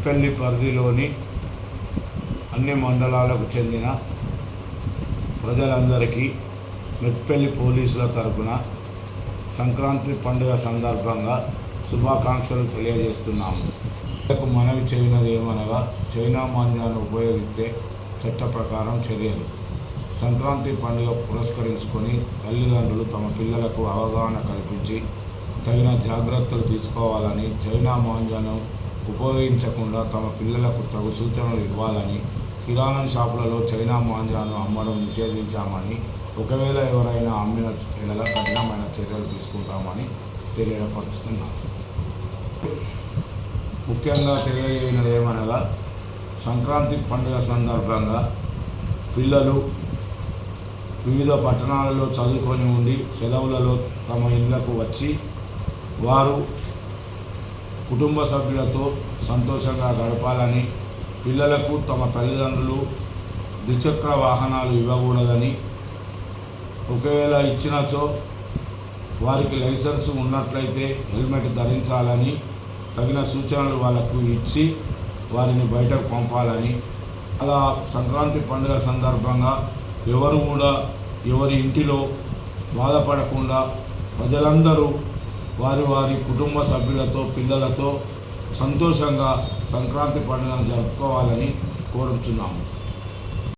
మెట్పల్లి పరిధిలోని అన్ని మండలాలకు చెందిన ప్రజలందరికీ మెట్పల్లి పోలీసుల తరపున సంక్రాంతి పండుగ సందర్భంగా శుభాకాంక్షలు తెలియజేస్తున్నాము. మనకు మనవి చేయనది ఏమనగా చైనా మాంద్యాన్ని ఉపయోగిస్తే చట్ట ప్రకారం చర్యలు. సంక్రాంతి పండుగ పురస్కరించుకొని తల్లిదండ్రులు తమ పిల్లలకు అవగాహన కల్పించి తగిన జాగ్రత్తలు తీసుకోవాలని చైనా మాంద్యాన్ని ఉపయోగించకుండా తమ పిల్లలకు తగు సూచనలు ఇవ్వాలని కిరాణం షాపులలో చైనా మాంజాను అమ్మడం నిషేధించామని ఒకవేళ ఎవరైనా అమ్మిన ఎడల కఠినమైన చర్యలు తీసుకుంటామని తెలియపరుస్తున్నారు. ముఖ్యంగా తెలియజేయనది ఏమనగా సంక్రాంతి పండుగ సందర్భంగా పిల్లలు వివిధ పట్టణాలలో చదువుకొని ఉండి సెలవులలో తమ ఇళ్ళకు వచ్చి వారు కుటుంబ సభ్యులతో సంతోషంగా గడపాలని పిల్లలకు తమ తల్లిదండ్రులు ద్విచక్ర వాహనాలు ఇవ్వకూడదని ఒకవేళ ఇచ్చినచో వారికి లైసెన్స్ ఉన్నట్లయితే హెల్మెట్ ధరించాలని తగిన సూచనలు వాళ్ళకు ఇచ్చి వారిని బయటకు పంపాలని. అలా సంక్రాంతి పండుగ సందర్భంగా ఎవరు కూడా ఎవరి ఇంటిలో బాధపడకుండా ప్రజలందరూ వారి వారి కుటుంబ సభ్యులతో పిల్లలతో సంతోషంగా సంక్రాంతి పండుగను జరుపుకోవాలని కోరుతున్నాము